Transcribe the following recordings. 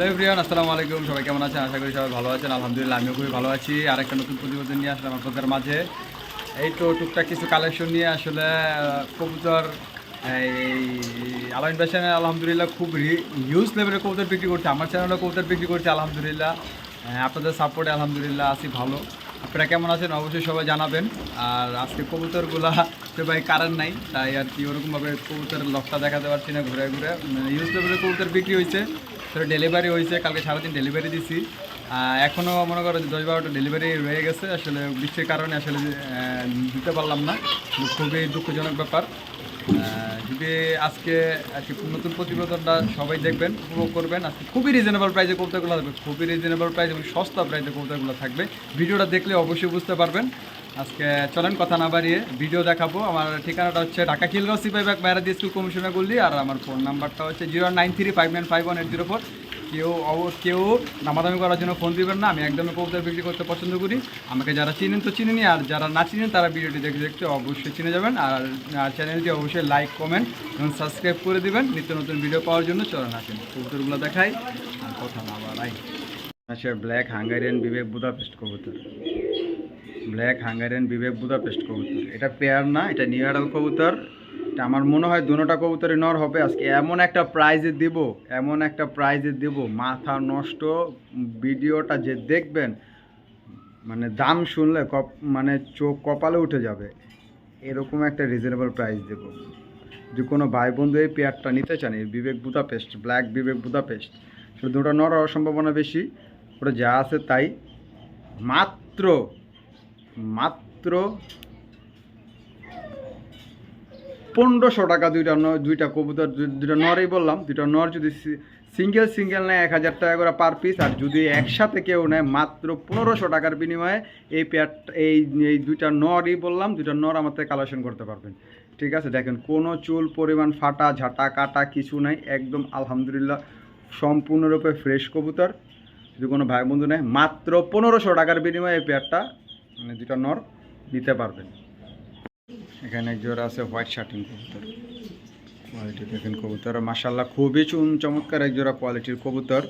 Hello আসসালামু আলাইকুম। সবাই কেমন আছেন? আশা করি সবাই ভালো আছেন। আলহামদুলিল্লাহ, আমিও খুবই ভালো আছি। আর একটা নতুন প্রতিবেদন নিয়ে আসলাম আপনাদের মাঝে। এই তো টুকটাক কিছু কালেকশন নিয়ে আসলে কবুতর, এই, আলামিন ভাই আলহামদুলিল্লাহ খুব হিউজ লেভেলের কবুতর বিক্রি করছে। আমার চ্যানেলে কবুতর বিক্রি করছে, আলহামদুলিল্লাহ। আপনাদের সাপোর্টে আলহামদুলিল্লাহ আছি ভালো। আপনারা কেমন আছেন? অবশ্যই সবাই জানাবেন। আর আজকে কবুতরগুলা তো ভাই কারেন্ট নাই, তাই আর কি ওরকমভাবে কবুতরের লকটা দেখাতে পারছি না ঘুরে ঘুরে। ইউজ লেভেলের কবুতর বিক্রি হয়েছে। সেটা ডেলিভারি হয়েছে, কালকে সারাদিন ডেলিভারি দিছি। এখনও মনে করো দশ বারোটা ডেলিভারি রয়ে গেছে, আসলে বৃষ্টির কারণে আসলে দিতে পারলাম না। খুবই দুঃখজনক ব্যাপার। যদি আজকে আজকে নতুন প্রতিবেদনটা সবাই দেখবেন, উপভোগ করবেন, আজকে খুবই রিজনেবল প্রাইসে কবিতাগুলো থাকবে, খুবই রিজনেবল প্রাইস এবং সস্তা প্রাইসে কবিতাগুলো থাকবে। ভিডিওটা দেখলে অবশ্যই বুঝতে পারবেন। আজকে চলেন কথা না বাড়িয়ে ভিডিও দেখাবো। আমার ঠিকানাটা হচ্ছে ঢাকা খিলগাঁও সিপাই ব্যাগ বাইরাদি স্কুল কমিশনার গুলি আর আমার ফোন নাম্বারটা হচ্ছে zero nine three five nine five one eight zero four কেউ অব- কেউ দামাদামি করার জন্য ফোন দিবেন না, আমি একদমই কবিতা বিক্রি করতে পছন্দ করি। আমাকে যারা চিনেন তো চিনেনি আর যারা না চিনেন তারা ভিডিওটি দেখতে দেখতে অবশ্যই চিনে যাবেন, আর চ্যানেলটি অবশ্যই লাইক কমেন্ট এবং সাবস্ক্রাইব করে দিবেন। নিত্য নতুন ভিডিও পাওয়ার জন্য চলেন আসেন কবুতরগুলো দেখাই, আর কথা না বাড়াই। আচ্ছা ব্ল্যাক হাঙ্গারিয়ান বিবেক বুদাপেস্ট কবুতর। ব্ল্যাক হাঙ্গারিয়ান বিবেক বুদাপেস্ট কবুতর। এটা পেয়ার না, এটা নিউ অ্যাডাল কবুতর। আমার মনে হয় দুটোটা কবুতরে নর হবে। আজকে এমন একটা প্রাইজে দেব, এমন একটা প্রাইজে দেব, মাথা নষ্ট, ভিডিওটা যে দেখবেন মানে দাম শুনলে কপ মানে চোখ কপালে উঠে যাবে। এরকম একটা রিজনেবল প্রাইস দেব। যে কোনো ভাই বন্ধু এই পেয়ারটা নিতে চান, এই বিবেক বুদাপেস্ট ব্ল্যাক বিবেক বুদাপেস্ট সেটা দুটো নর হওয়ার সম্ভাবনা বেশি। ওটা যা আছে তাই। মাত্র মাত্র পনেরোশো টাকা দুইটা দুইটা কবুতর দুইটা নরই বললাম, দুইটা নর যদি সিঙ্গেল সিঙ্গেল নেয় এক হাজার টাকা করে পার পিস আর যদি একসাথে কেউ নেয় মাত্র পনেরোশো টাকার বিনিময়ে এই পেয়ার এই এই দুইটা নরই বললাম, দুইটা নর থেকে কালেকশন করতে পারবেন। ঠিক আছে? দেখেন, কোনো চুল পরিমাণ ফাটা, ঝাঁটা, কাটা কিছু নাই, একদম আলহামদুলিল্লাহ সম্পূর্ণরূপে ফ্রেশ কবুতর। যদি কোনো ভাই বন্ধু নেয়, মাত্র পনেরোশো টাকার বিনিময়ে এই পেয়ারটা মানে দুটা নর নিতে পারবেন। এখানে এক জোড়া আছে হোয়াইট শার্টিং কবুতর। কোয়ালিটি দেখেন কবুতর। মাসাল্লাহ খুবই চুন চমৎকার এক জোড়া কোয়ালিটির কবুতর।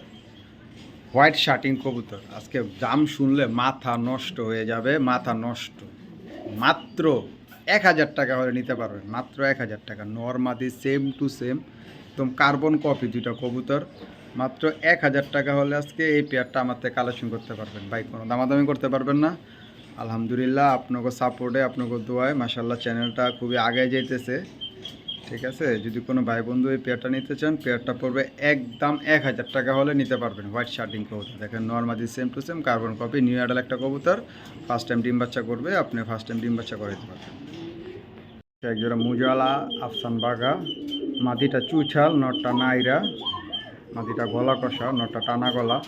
হোয়াইট শার্টিং কবুতর। আজকে দাম শুনলে মাথা নষ্ট হয়ে যাবে, মাথা নষ্ট। মাত্র এক হাজার টাকা হলে নিতে পারবেন, মাত্র এক হাজার টাকা। নর্মাদি সেম টু সেম একদম কার্বন কপি দুইটা কবুতর। মাত্র এক হাজার টাকা হলে আজকে এই পেয়ারটা আমার থেকে কালেকশন করতে পারবেন। বাইক কোনো দামাদামি করতে পারবেন না। আলহামদুলিল্লাহ, আপনাকে সাপোর্টে আপনাকে দোয়ায়। মাসাল্লাহ চ্যানেলটা খুবই আগে যাইতেছে। ঠিক আছে? যদি কোনো ভাই বন্ধু এই পেয়ারটা নিতে চান পেয়ারটা পড়বে একদম এক হাজার টাকা হলে নিতে পারবেন। হোয়াইট শার্টিং কবুতর। দেখেন normally same to same carbon copy new adult একটা কবুতর। ফার্স্ট টাইম ডিম বাচ্চা করবে, আপনি ফার্স্ট টাইম ডিম বাচ্চা করে দিতে পারবেন একজোড়া মুজালা, আফসান বাগা মাটিটা চুছাল নটটা নাইরা মাটিটা গলা কষা, নটটা টানা গলা।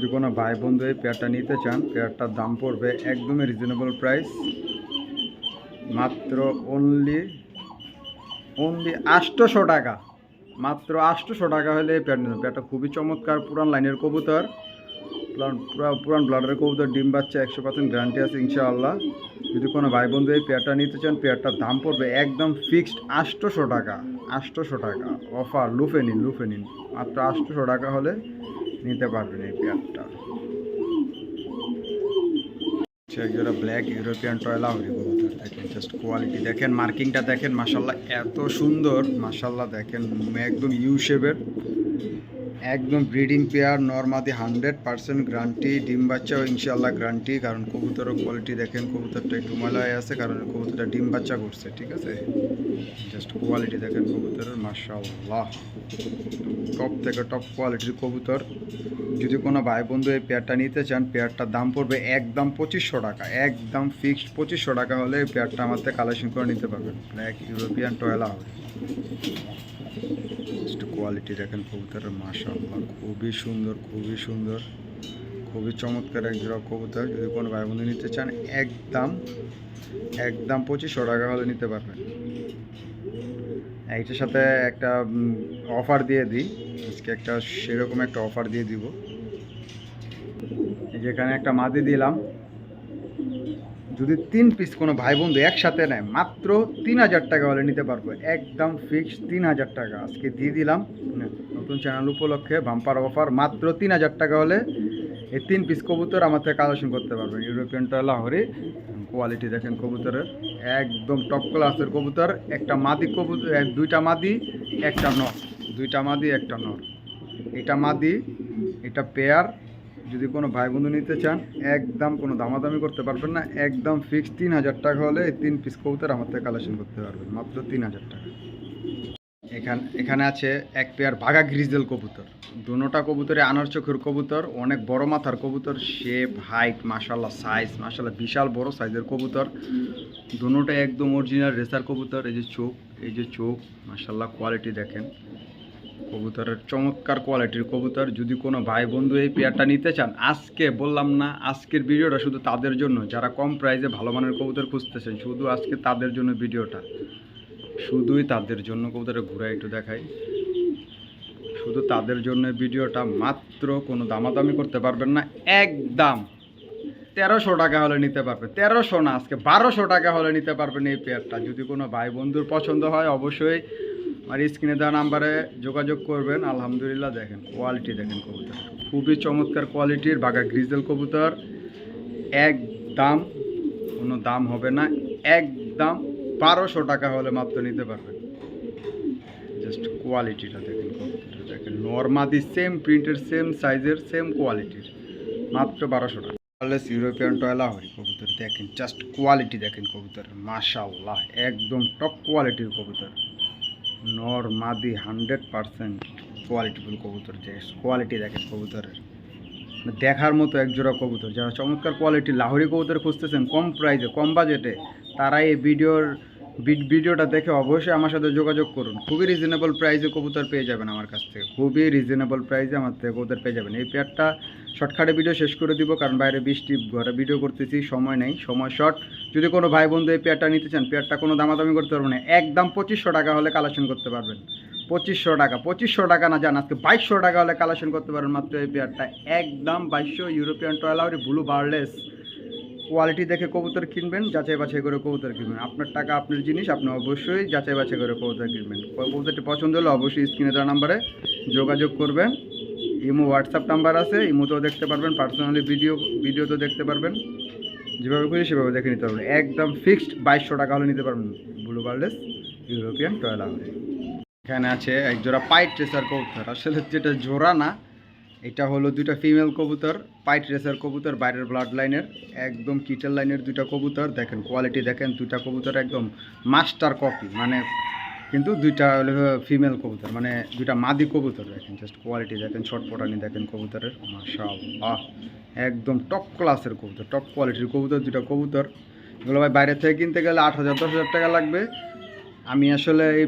যদি কোনো ভাই বন্ধু এই পেয়ারটা নিতে চান, পেয়ারটার দাম পড়বে একদমই রিজনেবল প্রাইস মাত্র অনলি অনলি আটশোশো টাকা। মাত্র আটশোশো টাকা হলে এই পেয়ার নিতে পেয়ারটা খুবই চমৎকার, পুরান লাইনের কবুতর। পুরান পুরা- পুরান ব্লাডের কবুতর, ডিম বাচ্চা, একশো পার্সেন্ট গ্যারান্টি আছে ইনশাআল্লাহ। যদি কোনো ভাই বন্ধু এই পেয়ারটা নিতে চান, পেয়ারটার দাম পড়বে একদম ফিক্সড আটশোশো টাকা। আটশোশো টাকা। অফার লুফে নিন লুফে নিন। মাত্র আটশোশো টাকা হলে নিতে পারবেন এই পেয়ারটা। এগুলো ব্ল্যাক ইউরোপিয়ান টয়লা দেখেন জাস্ট কোয়ালিটি দেখেন মার্কিংটা দেখেন মাসাল্লাহ এত সুন্দর। মাসাল্লাহ দেখেন, একদম ইউ শেপের একদম ব্রিডিং পেয়ার নর্মাদি হান্ড্রেড পার্সেন্ট গ্যারান্টি ডিম বাচ্চাও ইনশাল্লাহ গ্যারান্টি কারণ কবুতরের কোয়ালিটি দেখেন, কবুতরটা একটু ময়লা হয়ে আছে, কারণ কবুতরটা ডিম বাচ্চা করছে, ঠিক আছে? জাস্ট কোয়ালিটি দেখেন কবুতরের মাসাল্লাহ টপ থেকে টপ কোয়ালিটির কবুতর। যদি কোনো ভাই বন্ধু এই পেয়ারটা নিতে চান পেয়ারটার দাম পড়বে একদম পঁচিশশো টাকা। একদম ফিক্সড পঁচিশশো টাকা হলে এই পেয়ারটা আমার থেকে কালেকশন করে নিতে পারবেন। ব্ল্যাক ইউরোপিয়ান টয়লা হবে কোয়ালিটি দেখেন কবুতরের, মাশাআল্লাহ, খুবই সুন্দর খুবই সুন্দর, খুবই চমৎকার এক জোড়া কবুতর। যদি কোনো ভাই বন্ধু নিতে চান, একদম একদম পঁচিশশো টাকা হলে নিতে পারবেন। এইটার সাথে একটা অফার দিয়ে দিই। আজকে একটা সেরকম একটা অফার দিয়ে দিব। যেখানে একটা মাদি দিলাম যদি তিন পিস কোনো ভাই বন্ধু একসাথে নেয়, মাত্র তিন হাজার টাকা হলে নিতে পারব। একদম ফিক্স তিন হাজার টাকা। আজকে দিয়ে দিলাম। নতুন চ্যানেল উপলক্ষে বাম্পার অফার মাত্র তিন হাজার টাকা হলে এই তিন পিস কবুতর আমার থেকে কালেকশন করতে পারবেন ইউরোপিয়ান লাহরি। কোয়ালিটি দেখেন কবুতরের। একদম টপ ক্লাসের কবুতর। একটা মাদি কবুতর দুইটা মাদি, একটা নর। দুইটা মাদি, একটা নর। এটা মাদি, এটা পেয়ার যদি কোনো ভাই বন্ধু নিতে চান, একদম কোনো দামাদামি করতে পারবেন না, একদম ফিক্স তিন হাজার টাকা হলে তিন পিস কবুতর আমার থেকে কালেকশন করতে পারবেন, মাত্র তিন হাজার টাকা। এখানে এখানে আছে এক পেয়ার বাঘা গ্রিজেল কবুতর। দুনোটা কবুতরে আনার চোখের কবুতর, অনেক বড় মাথার কবুতর শেপ হাইট মাশাল্লাহ সাইজ মাশাল্লাহ বিশাল বড় সাইজের কবুতর। দুনোটা একদম অরিজিনাল রেসার কবুতর, এই যে চোখ, এই যে চোখ মাশাল্লাহ কোয়ালিটি দেখেন। কবুতরের চমৎকার কোয়ালিটির কবুতর। যদি কোনো ভাই বন্ধু এই পেয়ারটা নিতে চান, আজকে বললাম না, আজকের ভিডিওটা শুধু তাদের জন্য। যারা কম প্রাইসে ভালো মানের কবুতর খুঁজতেছেন, শুধু আজকে তাদের জন্য ভিডিওটা। শুধুই তাদের জন্য কবুতরে ঘুরে একটু দেখাই। শুধু তাদের জন্য ভিডিওটা মাত্র কোনো দামাদামি করতে পারবেন না, একদম তেরোশো টাকা হলে নিতে পারবে। তেরোশো না, আজকে বারোশো টাকা হলে নিতে পারবেন এই পেয়ারটা যদি কোনো ভাই বন্ধুর পছন্দ হয়, অবশ্যই আমার স্ক্রিনে দেওয়া নাম্বারে যোগাযোগ করবেন। আলহামদুলিল্লাহ দেখেন কোয়ালিটি দেখেন কবুতর। খুবই চমৎকার কোয়ালিটির বাঘা গ্রিজেল কবুতর। একদম কোনো দাম হবে না একদম বারোশো টাকা হলে মাত্র নিতে পারবেন। জাস্ট কোয়ালিটিটা দেখেন কবুতরটা। দেখেন, নর্মাদি সেম প্রিন্টের সেম সাইজের সেম কোয়ালিটির মাত্র বারোশো টাকা। ইউরোপিয়ান টয়লা হয় কবুতর দেখেন জাস্ট কোয়ালিটি দেখেন কবুতরের মাশাল্লাহ একদম টপ কোয়ালিটির কবুতর। নর মাদি হান্ড্রেড পারসেন্ট কোয়ালিটিফুল কবুতর, যে কোয়ালিটি দেখেন কবুতরের। মানে দেখার মতো একজোড়া কবুতর, যারা চমৎকার কোয়ালিটি লাহোরি কবুতর খুঁজতেছেন, কম প্রাইজে কম বাজেটে তারা এই ভিডিওর ভিড- ভিডিওটা দেখে অবশ্যই আমার সাথে যোগাযোগ করুন। খুবই রিজনেবল প্রাইসে কবুতর পেয়ে যাবেন আমার কাছ থেকে। খুবই রিজনেবল প্রাইসে আমার থেকে কবুতর পেয়ে যাবেন। এই পেয়ারটা শর্টকাটে ভিডিও শেষ করে দিব, কারণ বাইরে বৃষ্টি, ঘরে ভিডিও করতেছি, সময় নেই, সময় শর্ট যদি কোনো ভাই বন্ধু এই পেয়ারটা নিতে চান, পেয়ারটা কোনো দামাদামি করতে পারবেন না। একদম পঁচিশশো টাকা হলে কালেকশন করতে পারবেন। পঁচিশশো টাকা পঁচিশশো টাকা না জান, আজকে বাইশশো টাকা হলে কালেকশন করতে পারবেন মাত্র এই পেয়ারটা। একদম বাইশশো ইউরোপিয়ান টয়লাউরি ব্লু বার্লেস কোয়ালিটি দেখে কবুতর কিনবেন, যাচাই বাছাই করে কবুতর কিনবেন। আপনার টাকা, আপনার জিনিস, আপনি অবশ্যই যাচাই বাছাই করে কবুতর কিনবেন। কবুতরটি পছন্দ হলে অবশ্যই স্ক্রিনে দেওয়া নাম্বারে যোগাযোগ করবেন। ইমো হোয়াটসঅ্যাপ নাম্বার আছে, ইমোতেও দেখতে পারবেন পার্সোনালি ভিডিও ভিডিওতেও দেখতে পারবেন। যেভাবে খুশি সেভাবে দেখে নিতে পারবেন। একদম ফিক্সড বাইশশো টাকা হলে নিতে পারবেন। ব্লু বার্লেস ইউরোপিয়ান টয়লা এখানে আছে এক জোড়া পাইট রেসার কবুতর। আসলে যেটা জোড়া না এটা হলো দুইটা ফিমেল কবুতর পাইট রেসার কবুতর, বাইরের ব্লাড লাইনের একদম কিটেল লাইনের দুইটা কবুতর। দেখেন কোয়ালিটি দেখেন, দুইটা কবুতর একদম মাস্টার কপি মানে কিন্তু দুইটা হলো ফিমেল কবুতর মানে দুইটা মাদি কবুতর দেখেন জাস্ট কোয়ালিটি দেখেন শর্ট পটানি দেখেন কবুতরের, মাশাআল্লাহ, একদম টপ ক্লাসের কবুতর টপ কোয়ালিটির কবুতর, দুইটা কবুতর। এগুলো ভাই বাইরে থেকে কিনতে গেলে আট হাজার, দশ হাজার টাকা লাগবে। আমি আসলে এই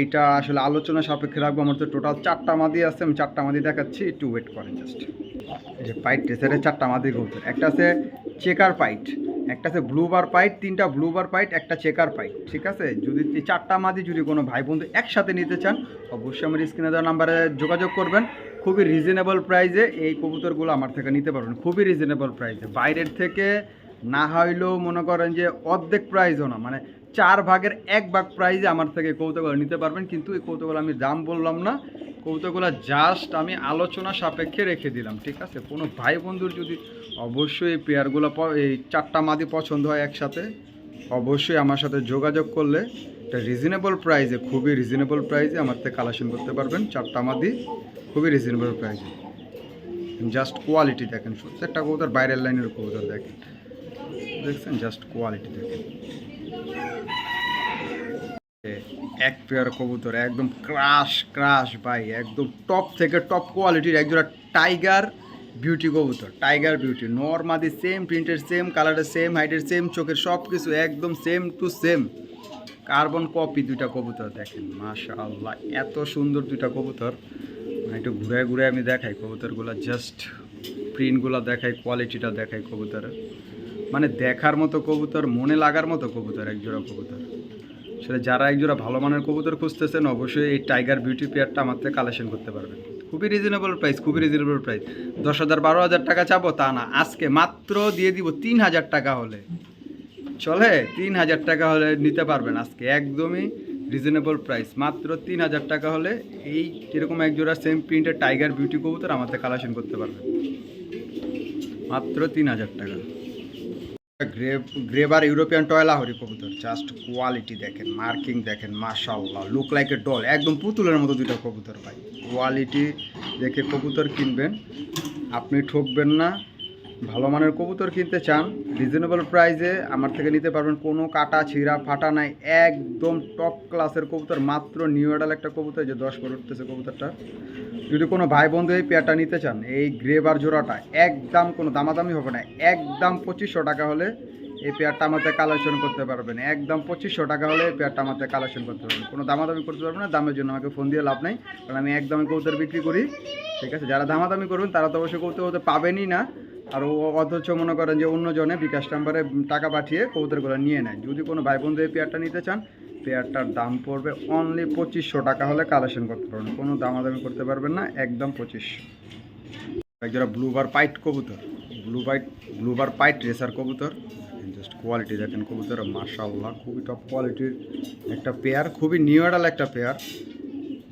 এইটা আসলে আলোচনা সাপেক্ষে রাখব। আমার তো টোটাল চারটা মাদি আছে, আমি চারটা মাদি দেখাচ্ছি। একটু ওয়েট করেন জাস্ট এই যে পাইট রেসারের চারটা মাদি কবুতর একটা আছে চেকার পাইট একটা আছে ব্লু বার পাইট তিনটা ব্লু বার পাইট একটা চেকার পাইট ঠিক আছে? যদি চারটা মাদি যদি কোনো ভাই বন্ধু একসাথে নিতে চান, অবশ্যই আমার স্ক্রিনে দেওয়া নাম্বারে যোগাযোগ করবেন। খুবই রিজনেবল প্রাইজে এই কবুতরগুলো আমার থেকে নিতে পারবেন। খুবই রিজনেবল প্রাইজে বাইরের থেকে না হইলেও মনে করেন যে অর্ধেক প্রাইজও না। মানে চার ভাগের এক ভাগ প্রাইজে আমার থেকে কৌতুকগুলো নিতে পারবেন। কিন্তু এই কৌতুকগুলো আমি দাম বললাম না। কৌতুকগুলো জাস্ট আমি আলোচনা সাপেক্ষে রেখে দিলাম, ঠিক আছে? কোনো ভাই বন্ধুর যদি অবশ্যই এই পেয়ারগুলো এই চারটা মাদি পছন্দ হয় একসাথে, অবশ্যই আমার সাথে যোগাযোগ করলে এটা রিজনেবল প্রাইজে খুবই রিজনেবল প্রাইজে আমার থেকে কালেকশন করতে পারবেন চারটা মাদি, খুবই রিজনেবল প্রাইসে জাস্ট কোয়ালিটি দেখেন, প্রত্যেকটা কবুতর বাইরের লাইনের কবুতর দেখেন। দেখছেন? জাস্ট কোয়ালিটি দেখেন। এক পেয়ার কবুতর, একদম ক্রাশ ক্রাশ ভাই, একদম টপ থেকে টপ কোয়ালিটির একজোড়া টাইগার বিউটি কবুতর টাইগার বিউটি নর্মাদি সেম প্রিন্টের সেম কালারের সেম হাইটের সেম চোখের সব কিছু একদম same to same carbon copy দুইটা কবুতর দেখেন মাশা আল্লাহ এত সুন্দর দুইটা কবুতর। মানে একটু ঘুরে ঘুরে আমি দেখাই কবুতরগুলো জাস্ট প্রিন্টগুলো দেখাই কোয়ালিটিটা দেখাই কবুতরের। মানে দেখার মতো কবুতর, মনে লাগার মতো কবুতর, একজোড়া কবুতর। সেটা যারা একজোড়া ভালো মানের কবুতর খুঁজতেছেন, অবশ্যই এই টাইগার বিউটি পেয়ারটা আমার থেকে কালেকশন করতে পারবেন। খুবই রিজনেবল প্রাইস খুবই রিজনেবল প্রাইস দশ হাজার বারো হাজার টাকা চাবো, তা না, আজকে মাত্র দিয়ে দিব তিন হাজার টাকা হলে। চলে, তিন হাজার টাকা হলে নিতে পারবেন আজকে, একদমই রিজনেবল প্রাইস মাত্র তিন হাজার টাকা হলে এই এরকম একজোড়া সেম প্রিন্টের টাইগার বিউটি কবুতর আমাদের কালেকশন করতে পারবেন। মাত্র তিন হাজার টাকা। গ্রেভার ইউরোপিয়ান টয়লা হরি কবুতর। জাস্ট কোয়ালিটি দেখেন মার্কিং দেখেন মাশাল্লাহ লুক লাইক এ ডল একদম পুতুলের মতো দুইটা কবুতর ভাই। কোয়ালিটি দেখে কবুতর কিনবেন, আপনি ঠকবেন না। ভালো মানের কবুতর কিনতে চান রিজনেবল প্রাইসে আমার থেকে নিতে পারবেন কোনো কাটা, ছিঁড়া, ফাটা নাই, একদম টপ ক্লাসের কবুতর, মাত্র নিউ এডাল একটা কবুতর যে দশ করে উঠতেছে কবুতরটা। যদি কোনো ভাই বন্ধু এই পেয়ারটা নিতে চান, এই গ্রেবার জোড়াটা, একদম কোনো দামাদামি হবে না, একদম পঁচিশশো টাকা হলে এই পেয়ারটা আমাদের কালেকশন করতে পারবেন, একদম পঁচিশশো টাকা হলে এই পেয়ারটা আমাদের কালেকশন করতে পারবেন। কোনো দামাদামি করতে পারবেন না, দামের জন্য আমাকে ফোন দিয়ে লাভ নেই, কারণ আমি একদমই কবুতর বিক্রি করি, ঠিক আছে? যারা দামাদামি করবেন, তারা তো অবশ্যই কবুতর পাবেনই না আর অথচ মনে করেন যে অন্য জনে বিকাশ নাম্বারে টাকা পাঠিয়ে কবুতরগুলো নিয়ে নেয়। যদি কোনো ভাই বন্ধু এই পেয়ারটা নিতে চান, পেয়ারটার দাম পড়বে অনলি পঁচিশশো। টাকা হলে কালেকশন করতে পারবেন। কোনো দামাদামি করতে পারবেন না, একদম পঁচিশশো। একজোড়া ব্লুবার পাইট কবুতর। Blue pied blue bar pied racer কবুতর। জাস্ট কোয়ালিটি দেখেন কবুতর মার্শাল্লাহ খুবই টপ কোয়ালিটির একটা পেয়ার, খুবই নিউডাল একটা পেয়ার।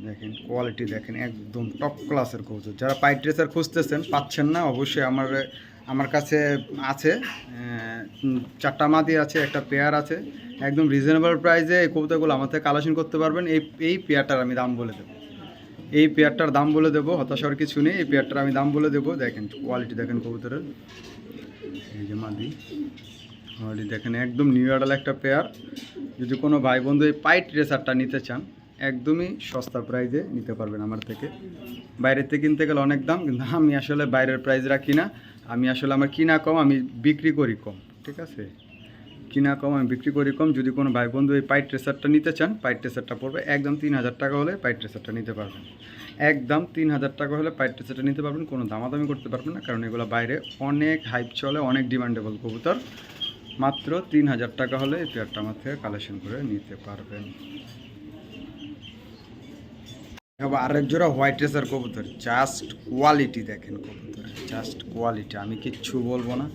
দেখেন কোয়ালিটি দেখেন, একদম টপ ক্লাসের কবুতর। যারা পাইট রেসার খুঁজতেছেন, পাচ্ছেন না, অবশ্যই আমার আমার কাছে আছে। চারটা মাদি আছে, একটা পেয়ার আছে। একদম রিজনেবল প্রাইসে এই কবুতরগুলো আমার থেকে কালেকশন করতে পারবেন। এই এই পেয়ারটার আমি দাম বলে দেবো। এই পেয়ারটার দাম বলে দেবো হতাশার কিছু নেই। এই পেয়ারটার আমি দাম বলে দেবো। দেখেন কোয়ালিটি দেখেন কবুতরের। এই যে মাদি কোয়ালিটি দেখেন, একদম নিউ একটা পেয়ার যদি কোনো ভাই বন্ধু এই পাইট রেসারটা নিতে চান একদমই সস্তা প্রাইজে নিতে পারবেন আমার থেকে। বাইরের থেকে কিনতে গেলে অনেক দাম, কিন্তু আমি আসলে বাইরের প্রাইজ রাখি না আমি আসলে আমার কিনা কম, আমি বিক্রি করি কম, ঠিক আছে? কিনা কম, আমি বিক্রি করি কম। যদি কোনো ভাই বন্ধু এই পাইট ট্রেসারটা নিতে চান পাইট ট্রেসারটা পড়বে একদম তিন হাজার টাকা হলে পাইট ট্রেসারটা নিতে পারবেন। একদম তিন হাজার টাকা হলে পাইট ট্রেসারটা নিতে পারবেন, কোনো দামাদামি করতে পারবেন না, কারণ এগুলো বাইরে অনেক হাইপ চলে, অনেক ডিমান্ডেবল কবুতর। মাত্র তিন হাজার টাকা হলে এই পেয়ারটা আমার থেকে কালেকশন করে নিতে পারবেন। এবার আরেক জোড়া হোয়াইট রেসার কবুতর জাস্ট কোয়ালিটি দেখেন কবুতর জাস্ট কোয়ালিটি আমি কিচ্ছু বলব না।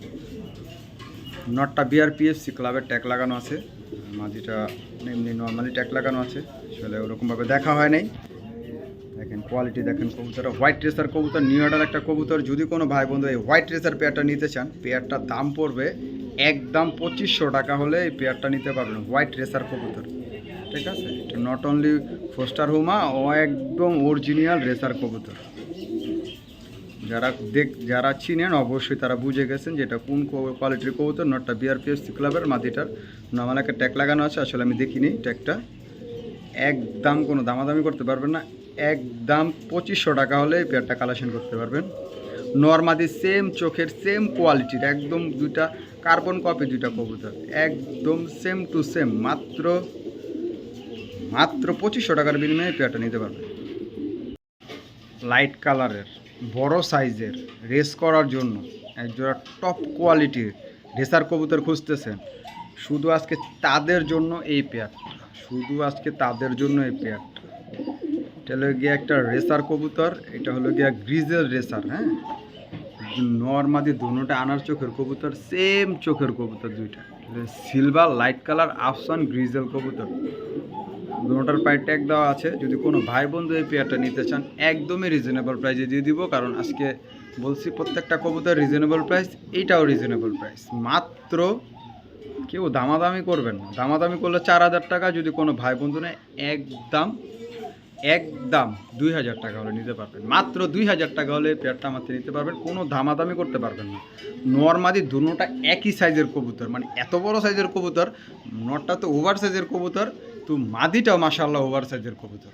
নটটা বিআরপিএফসি ক্লাবের ট্যাগ লাগানো আছে, মাঝিটা এমনি নর্মালি ট্যাগ লাগানো আছে, আসলে ওরকমভাবে দেখা হয় নাই। দেখেন কোয়ালিটি দেখেন কবুতর হোয়াইট রেসার কবুতর নিউ অর্ডার একটা কবুতর, যদি কোনো ভাই বন্ধু এই হোয়াইট রেসার পেয়ারটা নিতে চান পেয়ারটার দাম পড়বে একদম পঁচিশশো টাকা হলে এই পেয়ারটা নিতে পারবেন হোয়াইট রেসার কবুতর। ঠিক আছে? নট অনলি ফোস্টার হুমা, ও একদম অরিজিনাল রেসার কবুতর। যারা দেখ, যারা চিনেন, অবশ্যই তারা বুঝে গেছেন যে এটা কোন কোয়ালিটির কবুতর নটটা বিআরপিএফসি ক্লাবের মাদিটার। একটা ট্যাগ লাগানো আছে, আসলে আমি দেখিনি ট্যাগটা একদম কোনো দামাদামি করতে পারবেন না। একদম পঁচিশশো টাকা হলে পেয়ারটা কালেকশন করতে পারবেন। নর্মাদি সেম চোখের সেম কোয়ালিটির একদম দুইটা কার্বন কপি দুইটা কবুতর। একদম সেম টু সেম মাত্র মাত্র পঁচিশশো টাকার বিনিময়ে পেয়ারটা নিতে পারবেন লাইট কালারের, বড় সাইজের, রেস করার জন্য একজোড়া টপ কোয়ালিটির রেসার কবুতর খুঁজতেছেন শুধু আজকে তাদের জন্য এই পেয়ারটা শুধু আজকে তাদের জন্য এই পেয়ারটা এটা হলো গিয়ে একটা রেসার কবুতর, এটা হলো গিয়া গ্রিজেল রেসার হ্যাঁ? নর্মাদি দুটোটা আনার চোখের কবুতর সেম চোখের কবুতর দুইটা। সিলভার লাইট কালার আফসান গ্রিজেল কবুতর। দুটোটার প্রায় ট্যাগ দেওয়া আছে। যদি কোনো ভাই বন্ধু এই পেয়ারটা নিতে চান, একদমই রিজনেবল প্রাইসে দিয়ে দিব, কারণ আজকে বলছি প্রত্যেকটা কবুতর রিজনেবল প্রাইস এইটাও রিজনেবল প্রাইস মাত্র কেউ দামাদামি করবেন না। দামাদামি করলে চার হাজার টাকা যদি কোনো ভাই বন্ধু নেয় একদম একদম দুই হাজার টাকা হলে নিতে পারবেন। মাত্র দুই হাজার টাকা হলে পেয়ারটা আমাদের নিতে পারবেন, কোনো দামাদামি করতে পারবেন না। নর্মাদি দুটোটা একই সাইজের কবুতর মানে এত বড় সাইজের কবুতর, নটটা তো ওভার সাইজের কবুতর তো মাদিটাও মাসাল্লাহ ওভার সাইজের কবুতর।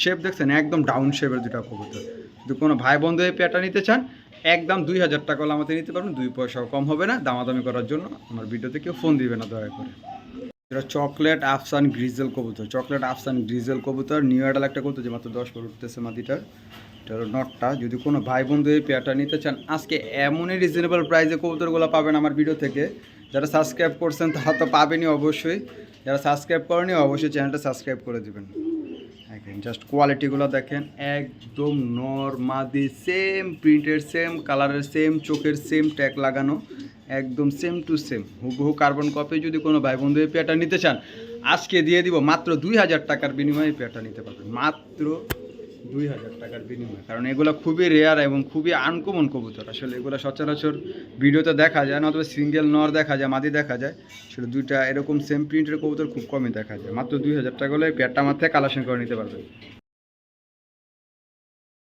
শেপ দেখছেন, একদম ডাউন শেপের দুটা কবুতর। যদি কোনো ভাই বন্ধু এই পেয়ারটা নিতে চান, একদম দুই হাজার টাকা হলে আমাদের নিতে পারবেন, দুই পয়সাও কম হবে না, দামাদামি করার জন্য আমার ভিডিওতে কেউ ফোন দিবে না, দয়া করে। এটা চকলেট আফসান গ্রিজেল কবুতর চকলেট আফসান গ্রিজেল কবুতর নিউ অ্যাডাল একটা কবুতর যে মাত্র দশ করে উঠতেছে মাদিটার। এটা হলো নটটা যদি কোনো ভাই বন্ধু এই পেয়ারটা নিতে চান, আজকে এমনই রিজনেবল প্রাইসে কবুতরগুলো পাবেন আমার ভিডিও থেকে। যারা সাবস্ক্রাইব করছেন, তারা তো পাবেনই অবশ্যই। যারা সাবস্ক্রাইব করেনি, অবশ্যই চ্যানেলটা সাবস্ক্রাইব করে দেবেন। দেখেন জাস্ট কোয়ালিটিগুলো দেখেন, একদম নর্মাদি সেম প্রিন্টের সেম কালারের সেম চোখের সেম ট্যাগ লাগানো, একদম সেম টু সেম হুবহু কার্বন কপি যদি কোনো ভাই বন্ধু এই পেয়াটা নিতে চান, আজকে দিয়ে দিব মাত্র দুই হাজার টাকার বিনিময়ে এই পেয়াটা নিতে পারবেন। মাত্র দুই হাজার টাকার বিনিময়ে। কারণ এগুলো খুবই রেয়ার এবং খুবই আনকমন কবুতর। আসলে এগুলো সচরাচর ভিডিওতে দেখা যায় না, অথবা সিঙ্গেল নর দেখা যায়, মাদি দেখা যায়। সেটা দুইটা এরকম সেম প্রিন্টের কবুতর খুব কমই দেখা যায়। মাত্র দুই হাজার টাকা হলে পেয়ারটা আমার থেকে কালেকশন করে নিতে পারবেন।